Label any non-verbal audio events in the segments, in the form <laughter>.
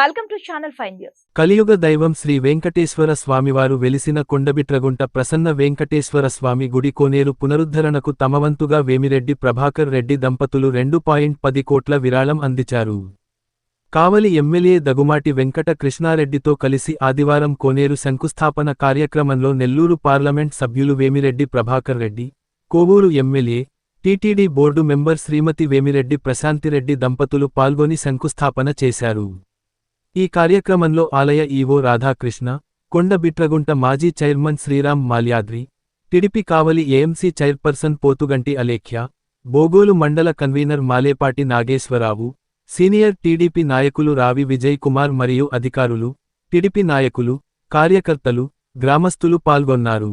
Welcome to channel fine news కలియుగ దైవం శ్రీ వెంకటేశ్వర స్వామివారు వెలిసిన కొండబిట్రగుంట ప్రసన్న వెంకటేశ్వర స్వామి గుడి కోనేరు పునరుద్ధరణకు తమవంతుగా వేమిరెడ్డి ప్రభాకర్ రెడ్డి దంపతులు రెండు పాయింట్ పది కోట్ల విరాళం అందించారు. కావలి ఎమ్మెల్యే దగుమాటి వెంకట కృష్ణారెడ్డితో కలిసి ఆదివారం కోనేరు శంకుస్థాపన కార్యక్రమంలో నెల్లూరు పార్లమెంట్ సభ్యులు Vemireddy Prabhakar Reddy Kovur MLA TTD board member Shrimati Vemireddy Prashanthi Reddy దంపతులు పాల్గొని శంకుస్థాపన చేశారు. ఈ కార్యక్రమంలో ఆలయ ఈవో రాధాకృష్ణ కొండబిట్రగుంట మాజీ chairman Sriram Malyadri TDP Kavali AMC chairperson Pothuganti Alekhya Bogolu మండల convener Malepati Nageswararao senior TDP నాయకులు రావి విజయ్ కుమార్ మరియు అధికారులు టిడిపి నాయకులు కార్యకర్తలు గ్రామస్తులు పాల్గొన్నారు.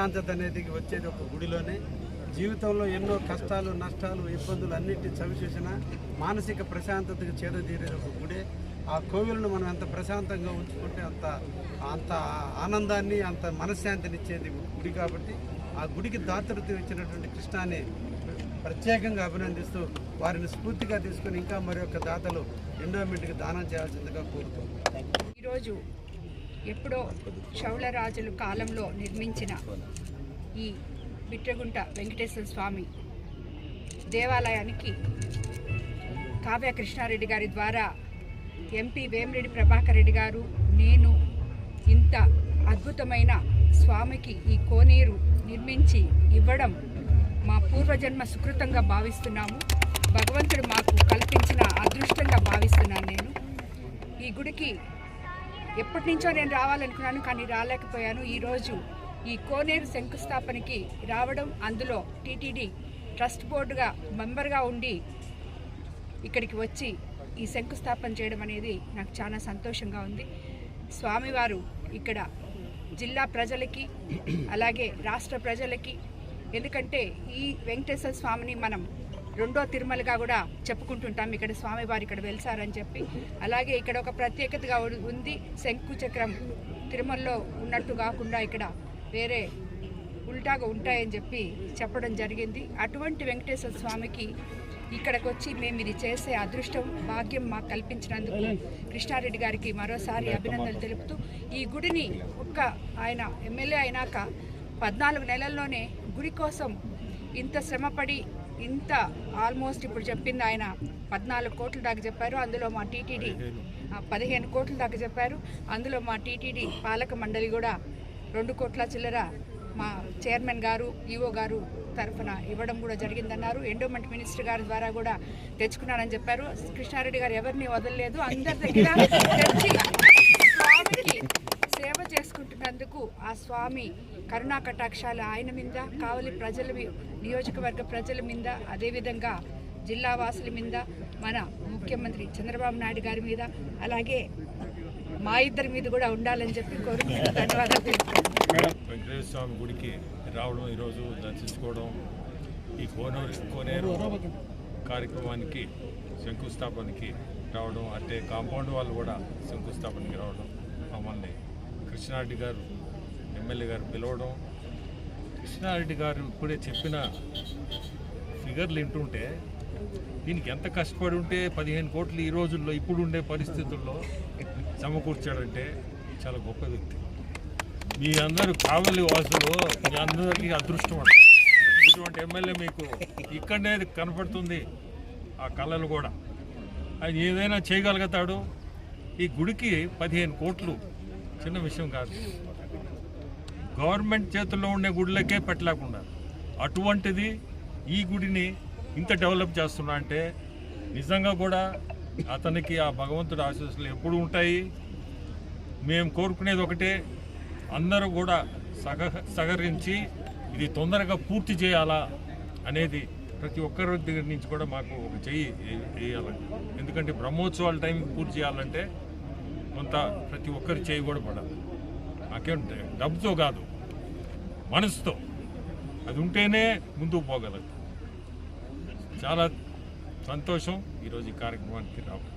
ప్రశాంతత అనేది వచ్చేది ఒక గుడిలోనే. జీవితంలో ఎన్నో కష్టాలు నష్టాలు ఇబ్బందులు అన్నింటినీ చవిచూసిన మానసిక ప్రశాంతతకు చేరదీరేది ఒక గుడే. ఆ కోవిలను మనం ఎంత ప్రశాంతంగా ఉంచుకుంటే అంత అంత ఆనందాన్ని అంత మనశ్శాంతిని ఇచ్చేది గుడి కాబట్టి ఆ గుడికి దాతృత్వం ఇచ్చినటువంటి కృష్ణాన్ని ప్రత్యేకంగా అభినందిస్తూ వారిని స్ఫూర్తిగా తీసుకొని ఇంకా మరి యొక్క దాతలు ఎండోమెంట్కి దానం చేయాల్సిందిగా కోరుతున్నాం ఈరోజు ఎప్పుడో చౌళరాజుల కాలంలో నిర్మించిన ఈ బిట్రగుంట వెంకటేశ్వర స్వామి దేవాలయానికి కావ్య కృష్ణారెడ్డి గారి ద్వారా ఎంపీ వేమిరెడ్డి ప్రభాకర్ రెడ్డి గారు నేను ఇంత అద్భుతమైన స్వామికి ఈ కోనేరు నిర్మించి ఇవ్వడం మా పూర్వజన్మ సుకృతంగా భావిస్తున్నాము. భగవంతుడు మాకు కల్పించిన అదృష్టంగా భావిస్తున్నాను నేను. ఈ గుడికి ఎప్పటి నుంచో నేను రావాలనుకున్నాను కానీ రాలేకపోయాను. ఈరోజు ఈ కోనేరు శంకుస్థాపనకి రావడం అందులో టీటీడీ ట్రస్ట్ బోర్డుగా మెంబర్గా ఉండి ఇక్కడికి వచ్చి ఈ శంకుస్థాపన చేయడం అనేది నాకు చాలా సంతోషంగా ఉంది. స్వామివారు ఇక్కడ జిల్లా ప్రజలకి అలాగే రాష్ట్ర ప్రజలకి ఎందుకంటే ఈ వెంకటేశ్వర స్వామిని మనం రెండో తిరుమలగా కూడా చెప్పుకుంటుంటాం. ఇక్కడ స్వామివారు ఇక్కడ వెలిసారని చెప్పి. అలాగే ఇక్కడ ఒక ప్రత్యేకతగా ఉంది శంకు చక్రం. తిరుమలలో ఉన్నట్టు కాకుండా ఇక్కడ వేరే ఉల్టాగా ఉంటాయని చెప్పి చెప్పడం జరిగింది. అటువంటి వెంకటేశ్వర స్వామికి ఇక్కడికి వచ్చి మేము ఇది చేసే అదృష్టం భాగ్యం మాకు కల్పించినందుకు కృష్ణారెడ్డి గారికి మరోసారి అభినందనలు తెలుపుతూ ఈ గుడిని ఒక్క ఆయన ఎమ్మెల్యే అయినాక పద్నాలుగు నెలల్లోనే గుడి కోసం ఇంత శ్రమపడి ఇంత ఆల్మోస్ట్ ఇప్పుడు చెప్పింది ఆయన పద్నాలుగు కోట్ల దాకా చెప్పారు. అందులో మా టీటీడీ పదిహేను కోట్ల దాకా చెప్పారు. అందులో మా టీటీడీ పాలక మండలి కూడా రెండు కోట్ల చిల్లర మా చైర్మన్ గారు ఈఓ గారు తరఫున ఇవ్వడం కూడా జరిగిందన్నారు. ఎండోమెంట్ మినిస్టర్ గారి ద్వారా కూడా తెచ్చుకున్నానని చెప్పారు. కృష్ణారెడ్డి గారు ఎవరిని వదలలేదు. అందరి దగ్గర <laughs> తెచ్చి చేసుకుంటున్నందుకు ఆ స్వామి కరుణా కటాక్షాలు ఆయన మీద కావలి ప్రజల నియోజకవర్గ ప్రజల మీద అదేవిధంగా జిల్లా వాసుల మీద మన ముఖ్యమంత్రి చంద్రబాబు నాయుడు గారి మీద అలాగే మా ఇద్దరి మీద కూడా ఉండాలని చెప్పి కోరుకుంటూ ధన్యవాదాలు తెలుపుతున్నాను. వెంకటేశ్వర స్వామి గుడికి రావడం ఈరోజు దర్శించుకోవడం ఈ కోనేరు కోనేరు కార్యక్రమానికి శంకుస్థాపనకి రావడం అంటే కాంపౌండ్ వాళ్ళు కూడా శంకుస్థాపనకి రావడం మమ్మల్ని కృష్ణారెడ్డి గారు ఎమ్మెల్యే గారు పిలవడం కృష్ణారెడ్డి గారు ఇప్పుడే చెప్పిన ఫిగర్లు వింటుంటే దీనికి ఎంత కష్టపడి ఉంటే పదిహేను కోట్లు ఈ రోజుల్లో ఇప్పుడు ఉండే పరిస్థితుల్లో సమకూర్చాడంటే చాలా గొప్ప వ్యక్తి. మీ అందరూ కావలి వాసులు మీ అందరికీ అదృష్టం అంట ఇటువంటి ఎమ్మెల్యే మీకు ఇక్కడనే కనపడుతుంది ఆ కళలు కూడా. ఆయన ఏదైనా చేయగలుగుతాడు. ఈ గుడికి పదిహేను కోట్లు చిన్న విషయం కాదు. గవర్నమెంట్ చేతుల్లో ఉండే గుడిలకే పెట్టలేకుండా అటువంటిది ఈ గుడిని ఇంత డెవలప్ చేస్తున్నా అంటే నిజంగా కూడా అతనికి ఆ భగవంతుడి ఆశీస్సులు ఎప్పుడు ఉంటాయి. మేము కోరుకునేది ఒకటే అందరూ కూడా సహ సహకరించి ఇది తొందరగా పూర్తి చేయాలా అనేది ప్రతి ఒక్కరి దగ్గర నుంచి కూడా మాకు ఒక చెయ్యి వే- వేయాలి ఎందుకంటే బ్రహ్మోత్సవాల టైం పూర్తి చేయాలంటే కొంత ప్రతి ఒక్కరి చేయి కూడా పడాలి డబ్బుతో కాదు మనసుతో. అది ఉంటేనే ముందుకు పోగలదు. చాలా సంతోషం ఈరోజు ఈ కార్యక్రమానికి రావడం.